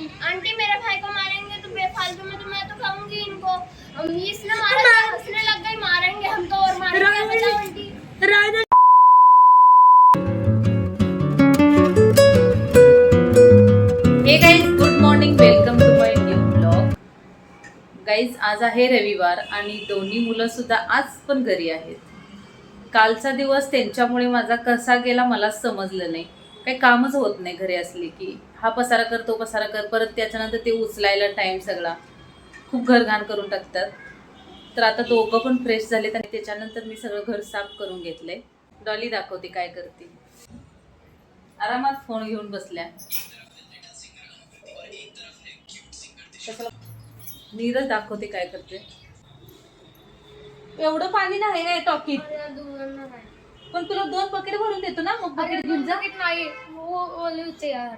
Aunty मेरे भाई को मारेंगे तो बेफालतू में तो मैं तो खाऊंगी इनको। इसने मारा तो हंसने लग गई मारेंगे हम तो और मारेंगे। बताओ aunty. Hey guys good morning welcome to my new blog guys आज आहे रविवार आणि दोन्ही मुलं सुद्धा आज पण घरी आहेत. कालचा दिवस त्यांच्यामुळे माझा कसा गेला मला समजलं नाही. काही कामच होत नाही घरी असले की. हा पसारा कर तो पसारा कर परत त्याच्यानंतर ते उचलायला टाईम सगळा. खूप घरघाण करून टाकतात. तर आता दोघं पण फ्रेश झालेत आणि त्याच्यानंतर मी सगळं घर साफ करून घेतलंय. डॉली दाखवते काय करते. आरामात फोन घेऊन बसल्या. नीरज दाखवते काय करते. एवढं पाणी नाही टॉकीत. पण तुला दोन बकेट भरून देतो ना मग बकेट घेऊन जा. नाही ओले होते यार.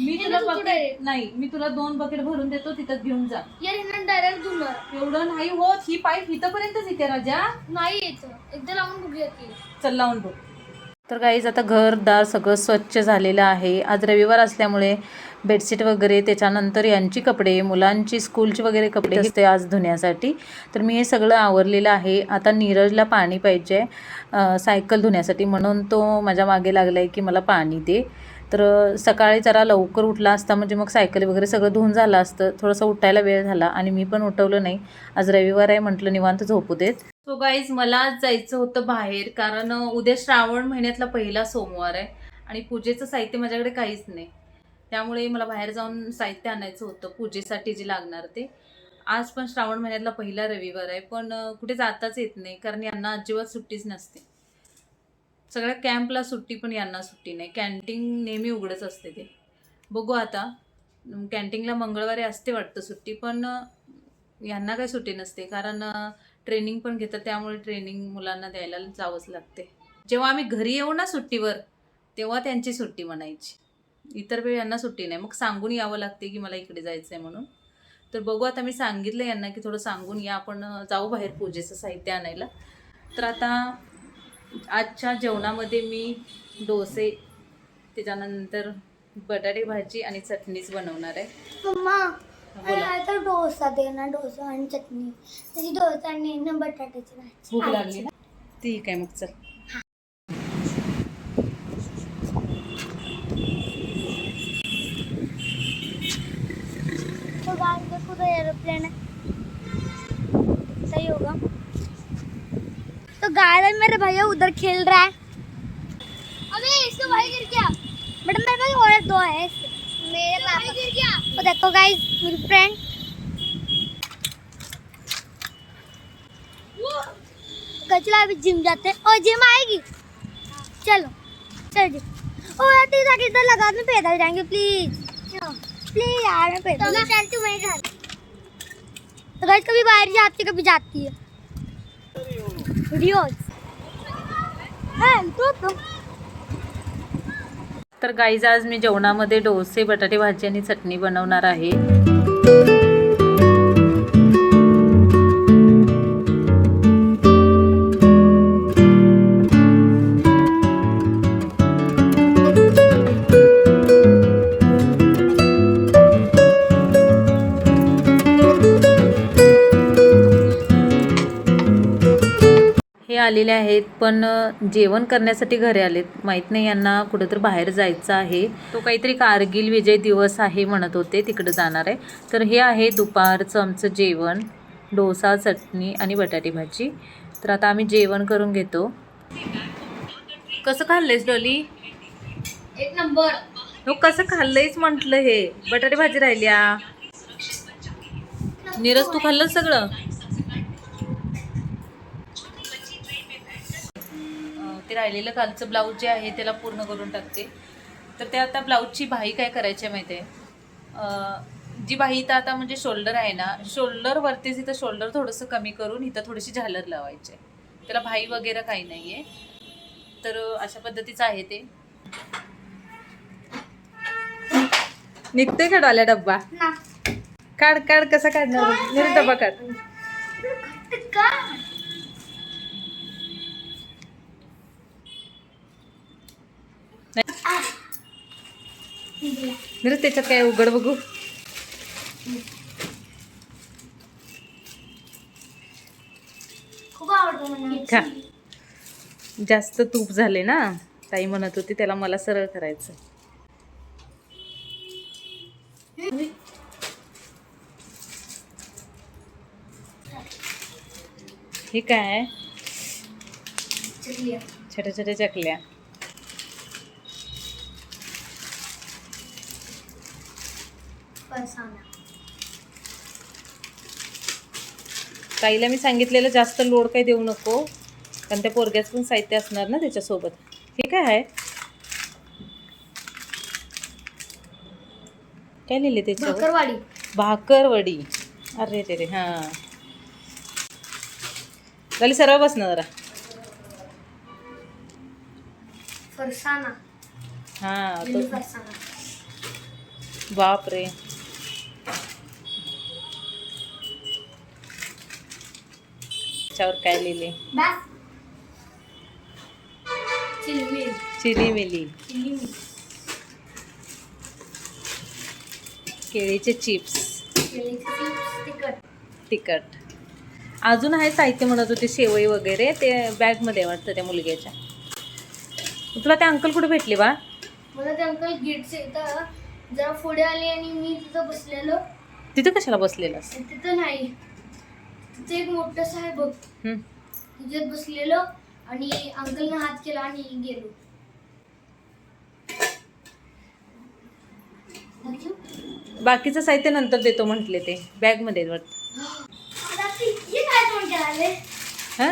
मी तुला तू बकेट direct. नाही मी तुला दोन बकेट भरून देतो तिथं घेऊन जा. यार डायरेक्ट धुणार एवढं नाही होत ही पाईप इथंपर्यंतच येते राजा. नाही येत. एकदा लावून बघूया की. चल लावून बघ. तर गाईज आता घरदार सगळं स्वच्छ झालेलं आहे. आज रविवार असल्यामुळे बेडशीट वगैरे त्याच्यानंतर यांची कपडे मुलांची स्कूलची वगैरे कपडे असते आज धुण्यासाठी. तर मी हे सगळं आवरलेलं आहे. आता नीरजला पाणी पाहिजे सायकल धुण्यासाठी. म्हणून तो माझ्या मागे लागला आहे की मला पाणी दे. तर सकाळी जरा लवकर उठला असता म्हणजे मग सायकल वगैरे सगळं धुवून झालं असतं. थोडंसं उठायला वेळ झाला आणि मी पण उठवलं नाही. आज रविवार आहे म्हटलं निवांत झोपू देत. सो गाईज मला आज जायचं होतं बाहेर कारण उद्या श्रावण महिन्यातला पहिला सोमवार आहे आणि पूजेचं साहित्य माझ्याकडे काहीच नाही. त्यामुळे मला बाहेर जाऊन साहित्य आणायचं होतं पूजेसाठी जे लागणार ते. आज पण श्रावण महिन्यातला पहिला रविवार आहे पण कुठे जाताच येत नाही कारण यांना अजिबात सुट्टीच नसते. सगळ्या कॅम्पला सुट्टी पण यांना सुट्टी नाही. कॅन्टीन नेहमी उघडच असते ते. बघू आता कॅन्टीनला मंगळवारी असते वाटतं सुट्टी पण यांना काही सुट्टी नसते कारण ट्रेनिंग पण घेतात त्यामुळे ट्रेनिंग मुलांना द्यायला जावंच लागते. जेव्हा आम्ही घरी येऊ ना सुट्टीवर तेव्हा त्यांची सुट्टी म्हणायची. इतर वेळ यांना सुट्टी नाही. मग सांगून यावं लागते की मला इकडे जायचं आहे म्हणून. तर बघू आता मी सांगितलं यांना की थोडं सांगून या आपण जाऊ बाहेर पूजेचं साहित्य आणायला. तर आता आजच्या जेवणामध्ये मी डोसे त्याच्यानंतर बटाटे भाजी आणि चटणीच बनवणार आहे. मम्मा डोसा दे ना डोसा आणि चटणी। त्याची डोसा आणि ना बटाट्याची भाजी। भूक लागली ना? ठीक आहे मग चल। तो तो एरोप्लेन सही होगा। तो गाय मेरे भैया उधर खेल रहा है। अबे इसका भाई गिर गया मैडम मेरे पास और दो है इसके। मेरे पास गिर गया तो देखो गाइस मेरी फ्रेंड चलो अभी जिम जाते हैं। और जिम आएगी। चलो चल जी। ओ यार तेरा किधर लगा मैं पैदल जाएँगे प्लीज़ प्लीज़ यार मैं पैदल। तो मैं चलती हूँ घर। तो घर कभी बाहर जाती कभी जाती है। वीडियोस हाँ तो तो। तर गाईज आज मी जेवणामध्ये डोसे बटाटे भाजी आणि चटणी बनवणार आहे. आलेले आहेत पण जेवण करण्यासाठी घरी आलेत. माहीत नाही यांना कुठेतरी बाहेर जायचं आहे. तो काहीतरी कारगिल विजय दिवस आहे म्हणत होते तिकडे जाणार आहे. तर हे आहे दुपारचं आमचं जेवण. डोसा चटणी आणि बटाटे भाजी. तर आता आम्ही जेवण करून घेतो. कसं खाल्लंयस डॉली? एक नंबर. हो कसं खाल्लंयच म्हटलं हे? बटाटे भाजी राहिल्या. नीरज तू खाल्लं सगळं? ते राहिलेलं कालचं ब्लाऊज जे आहे त्याला पूर्ण करून टाकते. तर ते आता ब्लाऊजची बाही काय करायची आहे माहिती आहे? जी बाही इथं आता म्हणजे शोल्डर आहे ना शोल्डरवरतीच इथं शोल्डर थोडंसं कमी करून इथं थोडीशी झालर लावायची आहे. त्याला भाई वगैरे काही नाही आहे. तर अशा पद्धतीचं आहे ते. निघते का डॉल्या डब्बा? ना. काढ काढ कसा काढणार? डब्बा काढ. नीरज त्याच्यात काय उघड बघू. खूप आवडतो जास्त तूप झाले ना ताई म्हणत होती त्याला मला सरळ करायचं. हे काय? छोट्या छोट्या चकल्या. ताईला मी सांगितलेलं जास्त लोड काही देऊ नको कारण त्या पोरग्याच पण साहित्य असणार ना त्याच्यासोबत. काय आहे? काय लिहिले त्याच्यावर? भाकरवाडी. भाकरवडी. अरे रे रे हां. झाली सरळ बस ना जरा हां तो फरसाणा. त्याच्यावर काय लिहिले? बस. चिली मिल केळीचे चिप्स. तिखट. तिखट. अजून आहे साहित्य म्हणत होते शेवई वगैरे ते बॅगमध्ये वाटतं त्या मुलग्याच्या. तुला ते अंकल कुठे भेटले बा? मला ते अंकल गेटचे इथं जरा पुढे आले आणि मी तिथं बसलेलो. तिथं कशाला बसलेलास? आणि तिथं नाही. तिथे एक मोठं आहे बघ. तिच्यात बसलेलो आणि अंकलने हात केला आणि गेलो. बाकीचं साहित्य नंतर देतो म्हटले ते बॅगमध्ये वाटतं. आता ती- हे काय तोंड करायले? हां?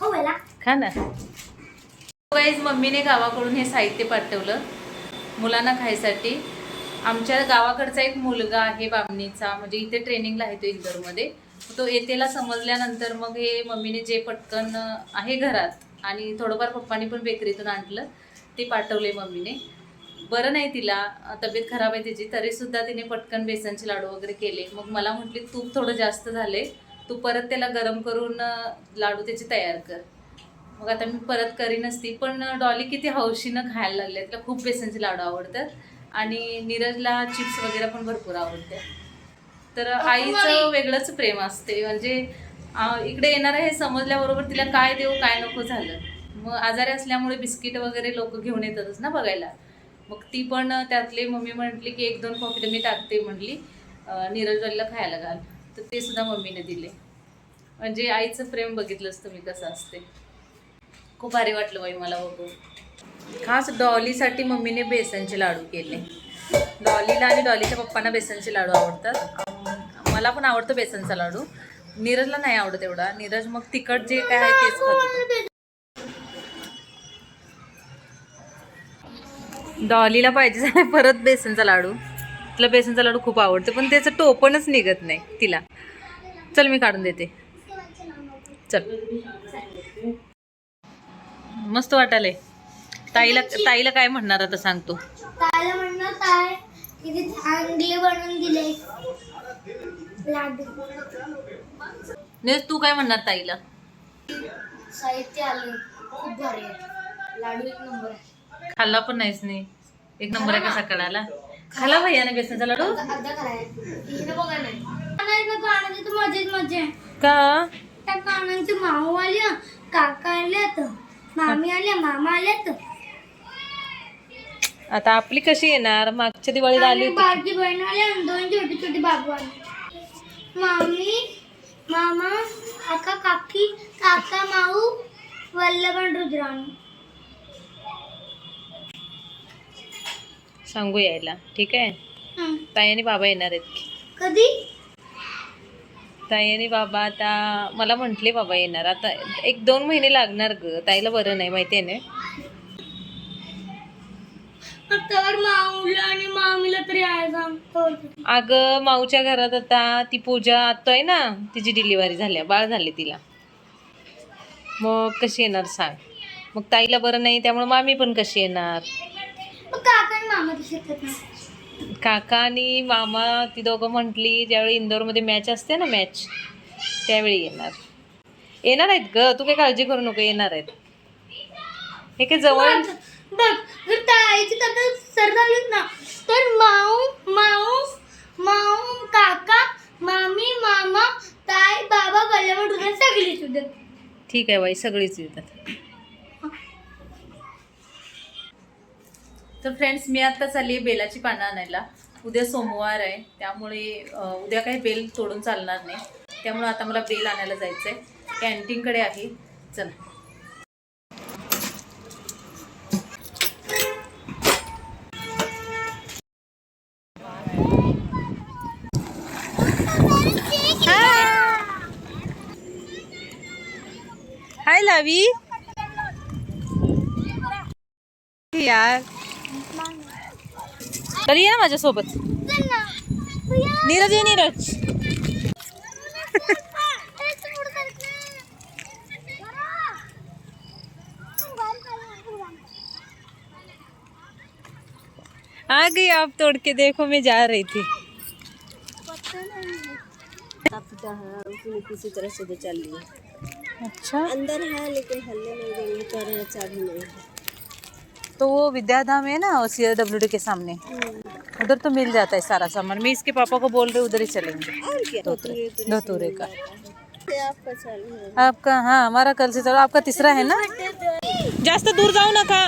हो मला खा ना. गाईज मम्मीने गावाकडून हे साहित्य पाठवलं मुलांना खायसाठी. आमच्या गावाकडचा एक मुलगा आहे बामणीचा म्हणजे इथे ट्रेनिंगला आहे तो इंदोरमध्ये. तो येतेला समजल्यानंतर मग हे मम्मीने जे पटकन आहे घरात आणि थोडंफार पप्पानी पण बेकरीतून आणलं ते पाठवले मम्मीने. बरं नाही तिला तब्येत खराब आहे तिची तरीसुद्धा तिने पटकन बेसनचे लाडू वगैरे केले. मग मला म्हटली तूप थोडं जास्त झाले तू परत त्याला गरम करून लाडू त्याचे तयार कर. मग आता मी परत करीनच ती पण डॉली किती हौशीनं खायला लागले तिला खूप बेसनचे लाडू आवडतात आणि नीरजला चिप्स वगैरे पण भरपूर आवडतात. तर आईचं वेगळंच प्रेम असते. म्हणजे इकडे येणार हे समजल्याबरोबर तिला काय देऊ काय नको झालं. मग आजारी असल्यामुळे बिस्किट वगैरे लोक घेऊन येतातच ना बघायला. मग ती पण त्यातले मम्मी म्हटली की एक दोन पॉकेट मी टाकते म्हटली. अं, नीरजवालीला खायला घाल. तर ते सुद्धा मम्मीने दिले. म्हणजे आईचं प्रेम बघितलंच तुम्ही कसं असते. खूप भारी वाटलं बाई मला बघून. खास डॉलीसाठी मम्मीने बेसनचे लाडू केले. डॉलीला आणि डॉलीच्या पप्पांना बेसनचे लाडू आवडतात. मला पण आवडतं बेसनचा लाडू. नीरजला नाही आवडत एवढा. नीरज मग तिखट जे काय आहे तेच खातो. डॉलीला पाहिजे झाला परत बेसनचा लाडू. तिला बेसनचा लाडू खूप आवडतो पण त्याचं टोपणच निघत नाही तिला. चल मी काढून देते. चल. मस्त वाटायलंय ताईला ताईला काय म्हणणार आता सांगतो ताईला म्हणणार ताई किती बनवून दिले. लाडू नीरज तू काय म्हणणार ताईला? साहित्य आले. खूप भारी आहे. लाडू एक नंबर आहे. खाल्ला पण नाहीस नाही एक नंबर आहे कसा कळाला खाला भैयाने बेसनचा लाडू? अर्धा अर्धा कराय हिने बघा नाही. नाही का गाण्याची तर मजेच मजा आहे. का? त्या माऊ आले काका आल्यात मामी आल्या मामा आल्यात आता आपली कशी येणार? मागच्या दिवाळीला आली आणि होती. बारकी बहीण आली आणि दोन छोटे छोटे बाबू आले. मामी मामा काका काकी काका माऊ वल्लभ आणि रुद्राणी. सांगू यायला ठीक आहे. ताई आणि बाबा येणार आहेत. कधी? ताई आणि बाबा आता मला म्हंटले बाबा येणार. आता एक दोन महिने लागणार ग. ताईला बरं नाही माहिती आहे ना? तर माऊला आणि मामीला तरी आहे अगं माऊच्या घरात आता ती पूजा आत्तो आहे ना तिची डिलिव्हरी झाल्या बाळ झाले तिला. मग कशी येणार सांग? मग ताईला बरं नाही त्यामुळे मामी पण कशी येणार? मग काका आणि मामा ना. काका आणि मामा ती दोघं म्हटली ज्यावेळी इंदोरमध्ये मॅच असते ना मॅच त्यावेळी येणार. येणार आहेत ग तू काही काळजी करू नको येणार आहेत. हे काय जवळ बघ जर ताईची तर सर झालीच ना तर माऊ माऊस माऊ काका मामी मामा ताई बाबा गल्ल्यावर तुला सगळीच उद्या ठीक आहे बाई सगळीच येतात. तर फ्रेंड्स मी आता चालली आहे बेलाची पानं आणायला. उद्या सोमवार आहे त्यामुळे अं, उद्या काही बेल तोडून चालणार नाही. त्यामुळे आता मला बेल आणायला जायचं आहे कॅन्टीनकडे आहे. चला. लावी यार। ये ना ना भैया नीरज ये नीरज। आ गई आप तोड़ के देखो मैं जा रही थी। किसी तरह से तो चल रही है। अच्छा। अंदर है लेकिन हल्ले नहीं देंगे कह रहे हैं चाबी नहीं है। तो वो विद्याधाम है ना सी आर डब्ल्यू डी के सामने? उधर तो मिल जाता है सारा सामान। मैं इसके पापा को बोल रही उधर ही चलेंगे। धोतरे का। आपका आपका हाँ हमारा कल से चलो। आपका तीसरा है ना? जास्त दूर जाऊ नका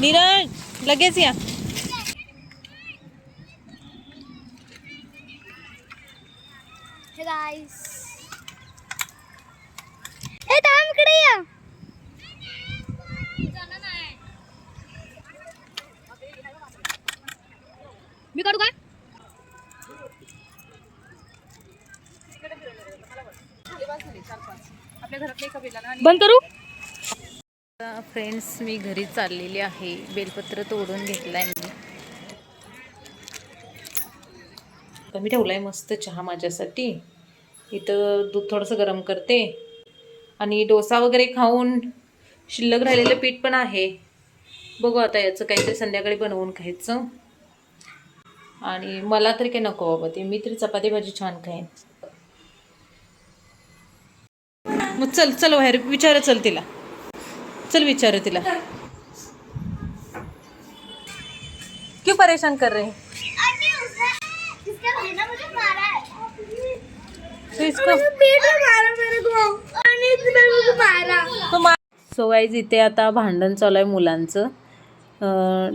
नीरज लगेच या हे थांब इकडे या. मी काढू काय बंद करू? फ्रेंड्स मी घरी चाललेली आहे. बेलपत्र तोडून घेतलाय मी. मी ठेवलाय मस्त चहा माझ्यासाठी. इथं दूध थोडंसं गरम करते. आणि डोसा वगैरे खाऊन शिल्लक राहिलेलं पीठ पण आहे. बघू आता याचं काहीतरी संध्याकाळी बनवून खायचं. आणि मला तरी काही नको बाबा ते. मी तरी चपाती भाजी छान खाईन. मग चल चल बाहेर. विचार चल तिला. चल विचार तिला. क्यों परेशान कर रहे? हैं तो इसको सो वाईज इथे आता भांडण चालू आहे मुलांचं.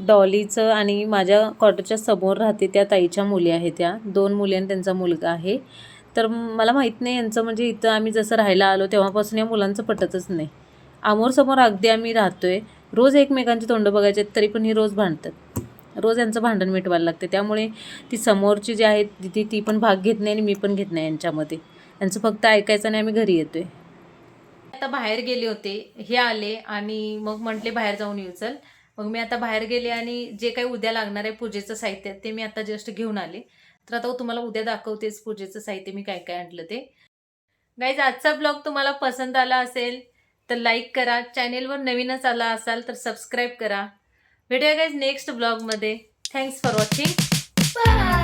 डॉलीचं आणि माझ्या क्वार्टरच्या समोर राहते त्या ताईच्या मुली आहेत त्या. दोन मुली आणि त्यांचा मुलगा आहे. तर मला माहीत नाही यांचं म्हणजे इथं आम्ही जसं राहायला आलो तेव्हापासून या मुलांचं पटतच नाही. आमोरसमोर अगदी आम्ही राहतोय. रोज एकमेकांची तोंड बघायचे आहेत, तरी पण ही रोज भांडतात. रोज यांचं भांडण मिटवायला लागते. त्यामुळे ती समोरची जी आहे तिथे ती पण भाग घेत नाही आणि मी पण घेत नाही यांच्यामध्ये. यांचं फक्त ऐकायचं नाही आम्ही घरी येतोय. आता बाहेर गेले होते. हे आले आणि मग म्हटले बाहेर जाऊन येऊ चल. मग मी आता बाहेर गेले आणि जे काही उद्या लागणार आहे पूजेचं साहित्य ते मी आता जस्ट घेऊन आले. तर आता तुम्हाला उद्या दाखवतेच पूजेचं साहित्य मी काय काय आणलं ते. गाईज आजचा ब्लॉग तुम्हाला पसंत आला असेल तर लाईक करा. चॅनेलवर नवीनच आला असाल तर सबस्क्राईब करा. भेटूया गाईज नेक्स्ट ब्लॉगमध्ये थँक्स फॉर वॉचिंग